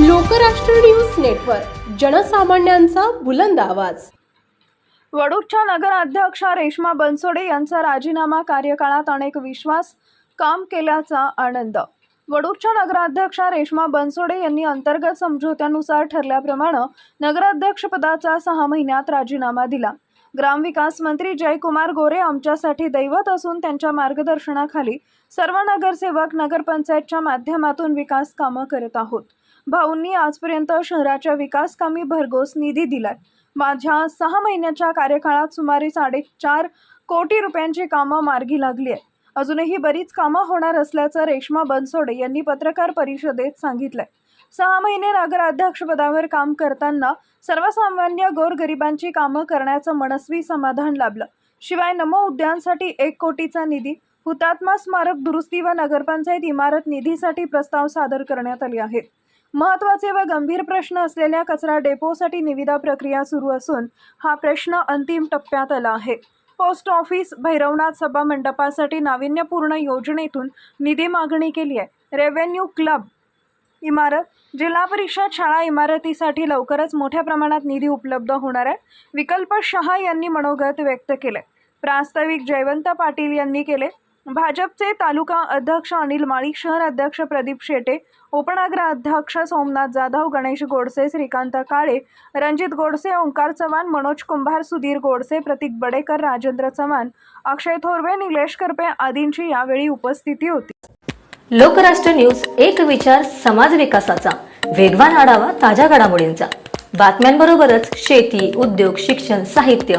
Lokrashtra news network जनसामान्यांचा बुलंद आवाज. वडूजच्या नगराध्यक्षा रेश्मा बनसोडे यांचा राजीनामा कार्यकाळात अनेक विश्वास काम केल्याचा आनंद. वडूरच्या नगराध्यक्षा रेश्मा बनसोडे यांनी अंतर्गत समझोत्यानुसार ठरल्याप्रमाणे नगराध्यक्षपदाचा सहा महिन्यात राजीनामा दिला. ग्रामविकास मंत्री जयकुमार गोरे आमच्यासाठी दैवत असून त्यांच्या मार्गदर्शनाखाली सर्व नगरसेवक नगरपंचायतच्या माध्यमातून विकास कामं करत आहोत. भाऊंनी आजपर्यंत शहराच्या विकास कामी भरघोस निधी दिलाय. माझ्या सहा महिन्याच्या कार्यकाळात सुमारे साडेचार कोटी रुपयांची कामं मार्गी लागली आहेत. अजूनही बरीच कामं होणार असल्याचं रेश्मा बनसोडे यांनी पत्रकार परिषदेत सांगितलंय. सहा महिने नगराध्यक्षपदावर काम करताना सर्वसामान्य गोरगरिबांची कामं करण्याचं मनस्वी समाधान लाभलं. शिवाय नमो उद्यानसाठी एक कोटीचा निधी हुतात्मा स्मारक दुरुस्ती व नगरपंचायत इमारत निधीसाठी प्रस्ताव सादर करण्यात आले आहेत. महत्त्वाचे व गंभीर प्रश्न असलेल्या कचरा डेपोसाठी निविदा प्रक्रिया सुरू असून हा प्रश्न अंतिम टप्प्यात आला आहे. पोस्ट ऑफिस भैरवनाथ सभा मंडपासाठी नाविन्यपूर्ण योजनेतून निधी मागणी केली आहे. रेव्हेन्यू क्लब इमारत जिल्हा परिषद शाळा इमारतीसाठी लवकरच मोठ्या प्रमाणात निधी उपलब्ध होणार आहे विकल्प शहा यांनी मनोगत व्यक्त केले प्रास्ताविक जयवंत पाटील यांनी केले. भाजपचे तालुका अध्यक्ष अनिल माळी शहर अध्यक्ष प्रदीप शेटे उपनगर अध्यक्ष सोमनाथ जाधव गणेश गोडसे श्रीकांत काळे रणजित गोडसे ओंकार चव्हाण मनोज कुंभार सुधीर गोडसे प्रतीक बडेकर राजेंद्र चव्हाण अक्षय थोरवे निलेश करपे आदींची यावेळी उपस्थिती होती. लोकराष्ट्र न्यूज एक विचार समाज विकासाचा. वेगवान आढावा ताज्या घडामोडींचा. बातम्यांबरोबरच शेती उद्योग शिक्षण साहित्य